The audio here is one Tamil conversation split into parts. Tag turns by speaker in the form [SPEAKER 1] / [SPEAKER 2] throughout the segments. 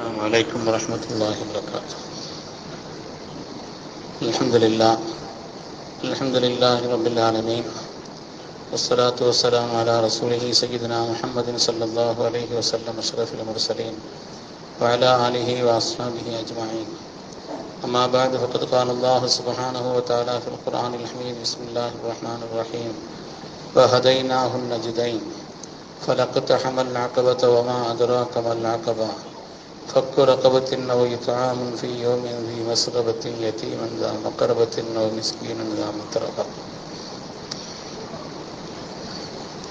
[SPEAKER 1] السلام عليكم ورحمة الله وبركاته. الحمد لله. الحمد لله رب العالمين. والصلاة والسلام على رسوله سيدنا محمد صلى الله عليه وسلم أشرف المرسلين وعلى آله وأصحابه أجمعين. أما بعد فقد قال الله سبحانه وتعالى في القرآن الحميد بسم الله الرحمن الرحيم. وهديناه النجدين. فلقتحم العقبة وما أدراك ما العقبة. فك رقبة أو إطعام في يوم ذي مسغبة يتيما ذا مقربة أو مسكينا ذا متربة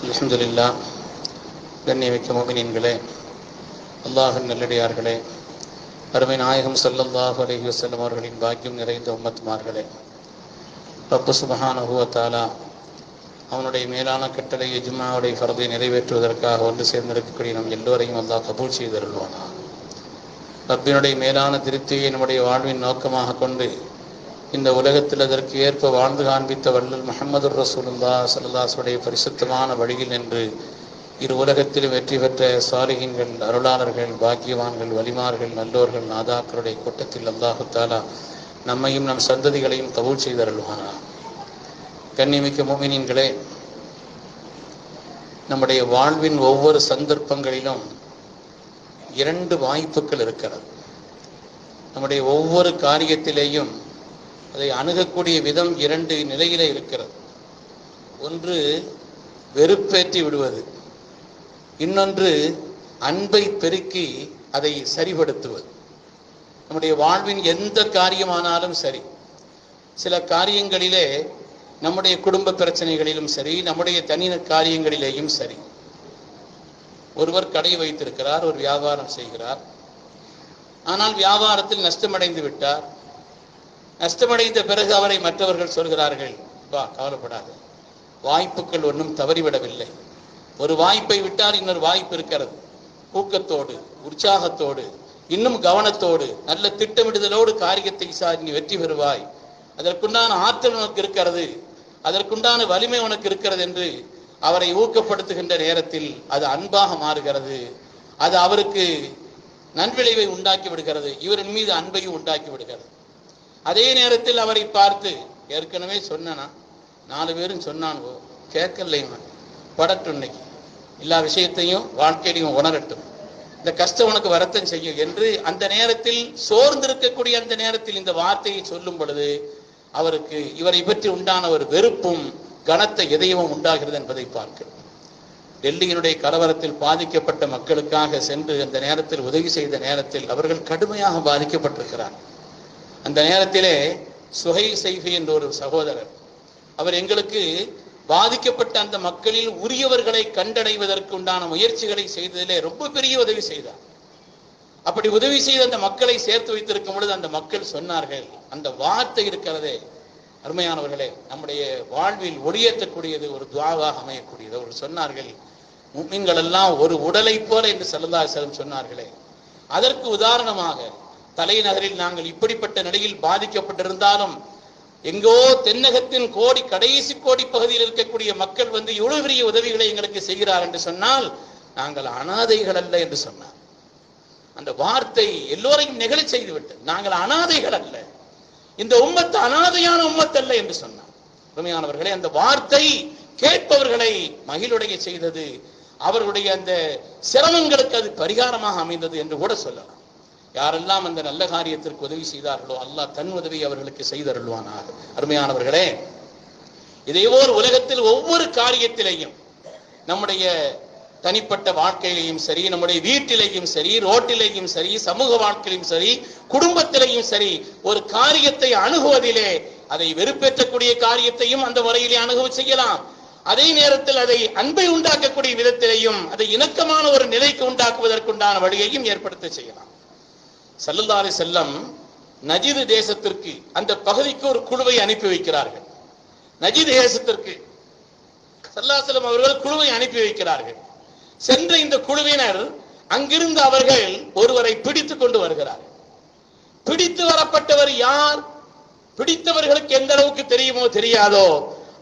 [SPEAKER 1] الحمد لله கண்ணியமிக்க மோமினின்களே அல்லாஹின் நல்லடியார்களே அருமை நாயகம் ஸல்லல்லாஹு அலைஹி வஸல்லம் அவர்களின் பாக்கியம் நிறைந்த உம்மத்துமார்களே ரப்பு சுபஹானஹு வ தஆலா அவனுடைய மேலான கட்டளையை ஜும்மாவுடைய ஃபரதை நிறைவேற்றுவதற்காக ஒன்று சேர்ந்திருக்கக்கூடிய நம் எல்லோரையும் அல்லாஹ் கபூல் செய்தருள்வானா ரப்பினுடைய மேலான திருப்தியை நம்முடைய வாழ்வின் நோக்கமாக கொண்டு இந்த உலகத்தில் அதற்கு ஏற்ப வாழ்ந்து காண்பித்த வள்ளல் முகமது ரசூலுல்லா சல்லாசுடைய பரிசுத்தமான வழியில் என்று இரு உலகத்திலும் வெற்றி பெற்ற சாலிகின்கள் அருளாளர்கள் பாக்கியவான்கள் வலிமார்கள் நல்லோர்கள் நாதாக்களுடைய கூட்டத்தில் அல்லாஹு தாலா நம்மையும் நம் சந்ததிகளையும் கபூல் செய்தருள்வானா கண்ணிமிக்க மோமினின்களே நம்முடைய வாழ்வின் ஒவ்வொரு சந்தர்ப்பங்களிலும் இரண்டு வாய்ப்புகள் இருக்கிறது. நம்முடைய ஒவ்வொரு காரியத்திலேயும் அதை அணுகக்கூடிய விதம் இரண்டு நிலையிலே இருக்கிறது. ஒன்று வெறுப்பேற்றி விடுவது. இன்னொன்று அன்பை பெருக்கி அதை சரிபடுத்துவது நம்முடைய வாழ்வின் எந்த காரியமானாலும் சரி சில காரியங்களிலே நம்முடைய குடும்ப பிரச்சனைகளிலும் சரி நம்முடைய தனி காரியங்களிலேயும் சரி ஒருவர் கடை வைத்திருக்கிறார் ஒரு வியாபாரம் செய்கிறார். ஆனால் வியாபாரத்தில் நஷ்டமடைந்து விட்டார். நஷ்டமடைந்த பிறகு அவரை மற்றவர்கள் சொல்கிறார்கள் வா கவலைப்படாது. வாய்ப்புகள் ஒன்றும் தவறிவிடவில்லை. ஒரு வாய்ப்பை விட்டால் இன்னொரு வாய்ப்பு இருக்கிறது. ஊக்கத்தோடு உற்சாகத்தோடு இன்னும் கவனத்தோடு நல்ல திட்டமிடுதலோடு காரியத்தை சார் நீ வெற்றி பெறுவாய். அதற்குண்டான ஆற்றல் உனக்கு இருக்கிறது. அதற்குண்டான வலிமை உனக்கு இருக்கிறது என்று அவரை ஊக்கப்படுத்துகின்ற நேரத்தில் அது அன்பாக மாறுகிறது. அது அவருக்கு நன்விளைவை உண்டாக்கி விடுகிறது. இவரின் மீது அன்பையும் உண்டாக்கி விடுகிறது. அதே நேரத்தில் அவரை பார்த்து ஏற்கனவே சொன்னா நாலு பேரும் சொன்னானுவோ கேட்கலைங்க படட்டும் இன்னைக்கு. எல்லா விஷயத்தையும் வாழ்க்கையிலையும் உணரட்டும். இந்த கஷ்டம் உனக்கு வரத்தம் செய்யும் என்று அந்த நேரத்தில் சோர்ந்திருக்கக்கூடிய அந்த நேரத்தில் இந்த வார்த்தையை சொல்லும் பொழுது அவருக்கு இவரை பற்றி உண்டான ஒரு வெறுப்பும் கனத்த இதயமும் உண்டாகிறது என்பதை பார்க்கிறோம் டெல்லியினுடைய கலவரத்தில் பாதிக்கப்பட்ட மக்களுக்காக சென்று அந்த நேரத்தில் உதவி செய்த நேரத்தில் அவர்கள் கடுமையாக பாதிக்கப்பட்டிருக்கிறார். அந்த நேரத்திலே சுகை செய்கை என்ற ஒரு சகோதரர் அவர் எங்களுக்கு பாதிக்கப்பட்ட அந்த மக்களில் உரியவர்களை கண்டடைவதற்கு உண்டான முயற்சிகளை செய்ததிலே ரொம்ப பெரிய உதவி செய்தார். அப்படி உதவி செய்த அந்த மக்களை சேர்த்து வைத்திருக்கும் பொழுது அந்த மக்கள் சொன்னார்கள் அந்த வார்த்தை இருக்கிறதே அருமையானவர்களே நம்முடைய வாழ்வில் ஒளியேற்றக்கூடியது ஒரு துவாவாக அமையக்கூடியது. அவர் சொன்னார்கள் மும்மின்கள் எல்லாம் ஒரு உடலை போல என்று செல்லல்லா செல்லம் சொன்னார்களே. அதற்கு உதாரணமாக தலைநகரில் நாங்கள் இப்படிப்பட்ட நிலையில் பாதிக்கப்பட்டிருந்தாலும் எங்கோ தென்னகத்தின் கோடி கடைசி கோடி பகுதியில் இருக்கக்கூடிய மக்கள் வந்து இவ்வளவு பெரிய உதவிகளை எங்களுக்கு செய்கிறார் என்று சொன்னால் நாங்கள் அனாதைகள் அல்ல என்று சொன்னார். அந்த வார்த்தை எல்லோரையும் நெகிழ செய்துவிட்டு நாங்கள் அனாதைகள் அல்ல. இந்த உம்மத்து அனாதையான உம்மத்தல்ல என்று சொன்னார். உண்மையானவர்களே அந்த வார்த்தை கேட்பவர்களை மகிழுடைய செய்தது அவர்களுடைய அந்த சிரமங்களுக்கு அது பரிகாரமாக அமைந்தது என்று கூட சொல்லலாம். யாரெல்லாம் அந்த நல்ல காரியத்திற்கு உதவி செய்தார்களோ அல்லாஹ் தன் உதவி அவர்களுக்கு செய்தருள்வானார் அருமையானவர்களே இதே ஒரு உலகத்தில் ஒவ்வொரு காரியத்திலையும் நம்முடைய தனிப்பட்ட வாழ்க்கையிலையும் சரி நம்முடைய வீட்டிலேயும் சரி ரோட்டிலேயும் சரி சமூக வாழ்க்கையிலும் சரி குடும்பத்திலையும் சரி ஒரு காரியத்தை அணுகுவதிலே அதை வெறுப்பேற்றக்கூடிய காரியத்தையும் அந்த முறையிலே அணுகுவ செய்யலாம். அதே நேரத்தில் அதை அன்பை உண்டாக்கக்கூடிய விதத்திலேயும் அதை இணக்கமான ஒரு நிலைக்கு உண்டாக்குவதற்குண்டான வழியையும் ஏற்படுத்த செய்யலாம். சல்லல்லாரி செல்லம் நஜிது தேசத்திற்கு அந்த பகுதிக்கு ஒரு குழுவை அனுப்பி வைக்கிறார்கள். நஜீது தேசத்திற்கு சல்லாசலம் அவர்கள் குழுவை அனுப்பி வைக்கிறார்கள். சென்ற இந்த குழுவினர் அங்கிருந்து அவர்கள் ஒருவரை பிடித்து கொண்டு வருகிறார். பிடித்து வரப்பட்டவர் யார்? பிடித்தவர்களுக்கு எந்த அளவுக்கு தெரியுமோ தெரியாதோ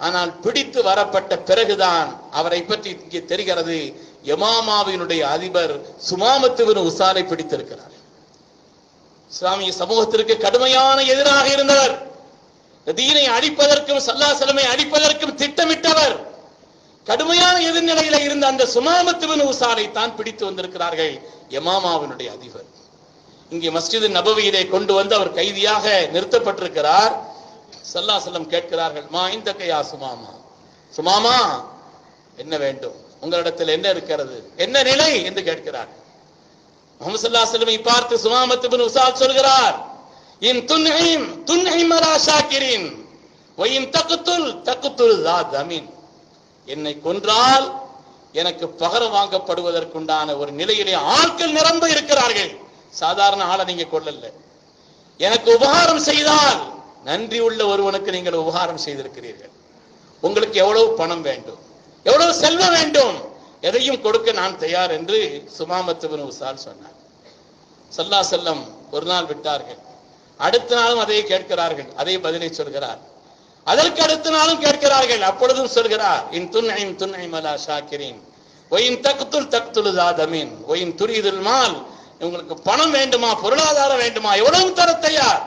[SPEAKER 1] ஆனால் பிடித்து வரப்பட்ட பிறகுதான் அவரை பற்றி இங்கே தெரிகிறது. யமாமாவினுடைய அதிபர் சுமாமத்துவின் உசாலை பிடித்திருக்கிறார். இஸ்லாமிய சமூகத்திற்கு கடுமையான எதிராக இருந்தவர். தீனை அழிப்பதற்கும் சல்லாசலமை அழிப்பதற்கும் திட்டமிட்டவர். கடுமையான எதிர்நிலையில இருந்த அந்த சுமாமத்துவின் உசாரை தான் பிடித்து வந்திருக்கிறார்கள் யமாமாவினுடைய அதிபர். இங்கே மஸ்ஜிது நபவியிலே கொண்டு வந்து அவர் கைதியாக நிறுத்தப்பட்டிருக்கிறார். சல்லாசலம் கேட்கிறார்கள் மா இந்த கையா சுமாமா? சுமாமா என்ன வேண்டும்? உங்களிடத்தில் என்ன இருக்கிறது? என்ன நிலை? என்று கேட்கிறார். முகமது சல்லாஹ் பார்த்து சுமாமத்து பின் உசால் சொல்கிறார் இன் துன்ஹிம் துன்ஹிம் மரா ஷாக்கிரின் ஒயின் தக்குத்துல் தக்குத்துல் தா தமின். என்னை கொன்றால் எனக்கு பகரம் வாங்கப்படுவதற்குண்டான ஒரு நிலையிலே ஆட்கள் நிரம்ப இருக்கிறார்கள். சாதாரண ஆளை நீங்க கொள்ளல எனக்கு உபகாரம் செய்தால் நன்றி உள்ள ஒருவனுக்கு நீங்கள் உபகாரம் செய்திருக்கிறீர்கள். உங்களுக்கு எவ்வளவு பணம் வேண்டும்? எவ்வளவு செல்வம் வேண்டும்? எதையும் கொடுக்க நான் தயார் என்று சுமாமத்துவன் உசால் சொன்னார். சல்லா செல்லம் ஒரு நாள் விட்டார்கள். அடுத்த நாளும் அதை கேட்கிறார்கள். அதே பதிலை சொல்கிறார். அதற்கு அடுத்த நாளும் கேட்கிறார்கள். அப்பொழுதும் சொல்கிறார் இன் துன்ஐம் துன்ஐம் அலா ஷாக்கிரீன். ஒயின் தக்துல் தக்துல் தாதமீன் ஒயின் துரிதுல் மால். உங்களுக்கு பணம் வேண்டுமா? பொருளாதாரம் வேண்டுமா? எவ்வளவு தர தயார்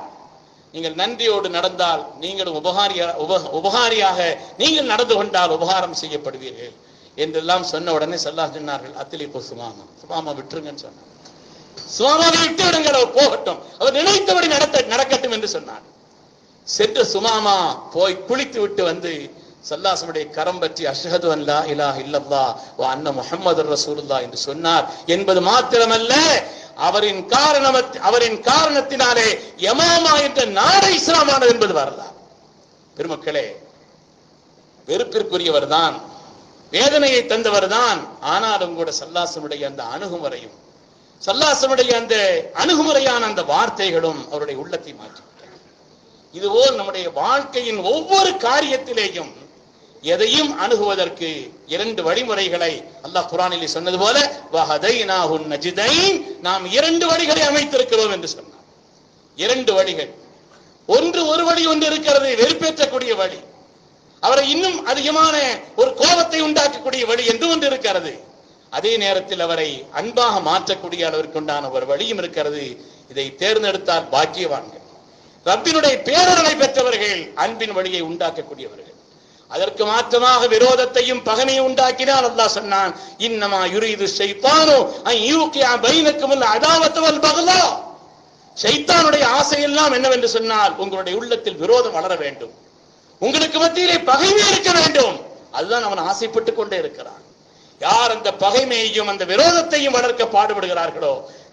[SPEAKER 1] நீங்கள் நன்றியோடு நடந்தால் நீங்கள் உபகாரியா உப உபகாரியாக நீங்கள் நடந்து கொண்டால் உபகாரம் செய்யப்படுவீர்கள். என்றெல்லாம் சொன்ன உடனே சொல்லா சொன்னார்கள் அத்திலி போ சுமாமா சுமாமா விட்டுருங்கன்னு சொன்னார். சுமாமாவை விட்டு விடுங்கள் அவர் போகட்டும். அவர் நினைத்தபடி நடத்த நடக்கட்டும் என்று சொன்னார். சென்று சுமாமா போய் குளித்து விட்டு வந்து சல்லாசனுடைய கரம் பற்றி அஷ்ஹது அல்லா இலா இல்லல்லா ஓ அன்ன முஹம்மது ரசூலுல்லா என்று சொன்னார். என்பது மாத்திரமல்ல அவரின் காரணம் அவரின் காரணத்தினாலே யமாமா என்ற நாடு இஸ்லாமானது என்பது வரலாம். பெருமக்களே வெறுப்பிற்குரியவர் தான் வேதனையை தந்தவர் தான் ஆனாலும் கூட சல்லாசனுடைய அந்த அணுகுமுறையும் சல்லாசனுடைய அந்த அணுகுமுறையான அந்த வார்த்தைகளும் அவருடைய உள்ளத்தை மாற்றி இதுபோல் நம்முடைய வாழ்க்கையின் ஒவ்வொரு காரியத்திலேயும் எதையும் அணுகுவதற்கு இரண்டு வழிமுறைகளை அல்லாஹ் குரானிலே சொன்னது போல வஹதைனாஹுன் நாம் இரண்டு வழிகளை அமைத்திருக்கிறோம் என்று சொன்னார். இரண்டு வழிகள். ஒன்று ஒரு வழி ஒன்று இருக்கிறது வெறுப்பேற்றக்கூடிய வழி. அவரை இன்னும் அதிகமான ஒரு கோபத்தை உண்டாக்கக்கூடிய வழி என்று ஒன்று இருக்கிறது. அதே நேரத்தில் அவரை அன்பாக மாற்றக்கூடிய அளவிற்கு உண்டான ஒரு வழியும் இருக்கிறது. இதை தேர்ந்தெடுத்தால் பாக்கியவான்கள். ரப்பினுடைய பேரர்களை பெற்றவர்கள் அன்பின் வழியை உண்டாக்கக்கூடியவர்கள். அதற்கு மாற்றமாக விரோதத்தையும் பகமையும் உண்டாக்கினால் அல்லாஹ் சொன்னான் இன்னமா யுரீது செய்தானோ அன் யூகியா பைனக்குமுல் அதாவத்து வல் பகலா ஷைத்தானுடைய ஆசையெல்லாம் என்னவென்று சொன்னால் உங்களுடைய உள்ளத்தில் விரோதம் வளர வேண்டும். உங்களுக்கு மத்தியிலே பகைமை இருக்க வேண்டும். அதுதான் அவன் ஆசைப்பட்டு கொண்டே இருக்கிறான். யார் அந்த பகைமையையும் அந்த விரோதத்தையும் வளர்க்க பாடுபடுகிறார்களோ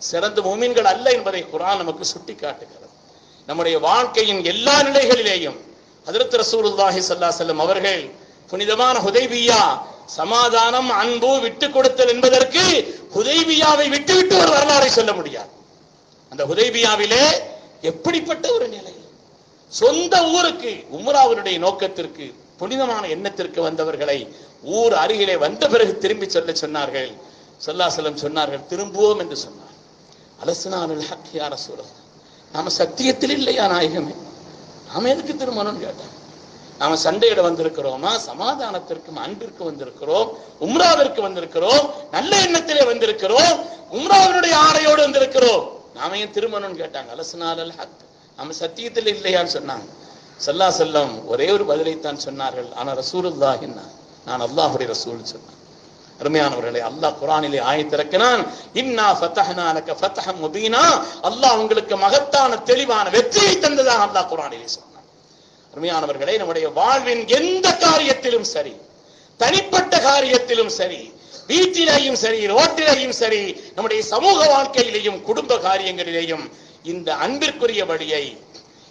[SPEAKER 1] சிறந்த மூமின்கள் அல்ல என்பதை குரான் நமக்கு சுட்டி காட்டுகிறது நம்முடைய வாழ்க்கையின் எல்லா நிலைகளிலேயும் ஹதரத் ரசூலுல்லாஹி சல்லா செல்லம் அவர்கள் புனிதமான ஹுதைபியா சமாதானம் அன்பு விட்டு கொடுத்தல் என்பதற்கு ஹுதைபியாவை விட்டுவிட்டு ஒரு வரலாறை சொல்ல முடியாது. அந்த ஹுதைபியாவிலே எப்படிப்பட்ட ஒரு நிலை? சொந்த ஊருக்கு உம்ராவினுடைய நோக்கத்திற்கு புனிதமான எண்ணத்திற்கு வந்தவர்களை ஊர் அருகிலே வந்த பிறகு திரும்பி சொல்ல சொன்னார்கள். சொல்லா செல்லம் சொன்னார்கள் திரும்புவோம் என்று சொன்னார் அலசுனானுல் ஹக் சூழல் நாம சத்தியத்தில் இல்லையா நாயகமே? நாம எதுக்கு திருமணம் கேட்டோம் நாம சண்டையிட வந்திருக்கிறோமா? சமாதானத்திற்கும் அன்பிற்கு வந்திருக்கிறோம். உம்ராவிற்கு வந்திருக்கிறோம். நல்ல எண்ணத்திலே வந்திருக்கிறோம். உம்ராவினுடைய ஆடையோடு வந்திருக்கிறோம். நாம ஏன் திருமணம் கேட்டாங்க. அலசுனால் அல் நாம சத்தியத்தில் இல்லையான்னு சொன்னாங்க. சல்லா செல்லம் ஒரே ஒரு பதிலைத்தான் சொன்னார்கள். ஆனா ரசூலுல்லாஹின்னா நான் அல்லாஹுடைய ரசூல் சொன்னேன். அருமையானவர்களே அல்லாஹ் குரானிலே ஆயத்திறக்கினான் இன்னா ஃபத்தஹ்னா லக ஃபத்ஹம் முபீனா. அல்லாஹ் உங்களுக்கு மகத்தான தெளிவான வெற்றியை தந்ததாக அல்லாஹ் குரானிலே சொன்னான். அருமையானவர்களே நம்முடைய வாழ்வின் எந்த காரியத்திலும் சரி தனிப்பட்ட காரியத்திலும் சரி வீட்டிலேயும் சரி ரோட்டிலேயும் சரி நம்முடைய சமூக வாழ்க்கையிலேயும் குடும்ப காரியங்களிலேயும் இந்த அன்பிற்குரிய வழியை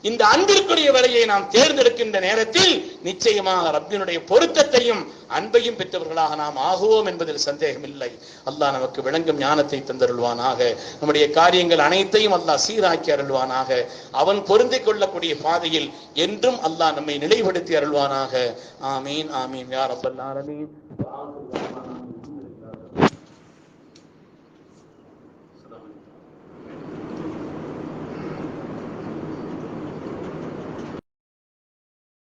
[SPEAKER 1] இந்த அன்பிற்குரிய வழியை நாம் தேர்ந்தெடுக்கின்ற நேரத்தில் நிச்சயமாக ரப்பினுடைய பொருத்தத்தையும் அன்பையும் பெற்றவர்களாக நாம் ஆகுவோம் என்பதில் சந்தேகம் இல்லை அல்லாஹ் நமக்கு விளங்கும் ஞானத்தை தந்தருள்வானாக. நம்முடைய காரியங்கள் அனைத்தையும் அல்லாஹ் சீராக்கி அருள்வானாக. அவன் பொருந்திக் கொள்ளக்கூடிய பாதையில் என்றும் அல்லாஹ் நம்மை நிலைப்படுத்தி அருள்வானாக. ஆமீன் ஆமீன். யார் அப்பல்லாரமீன்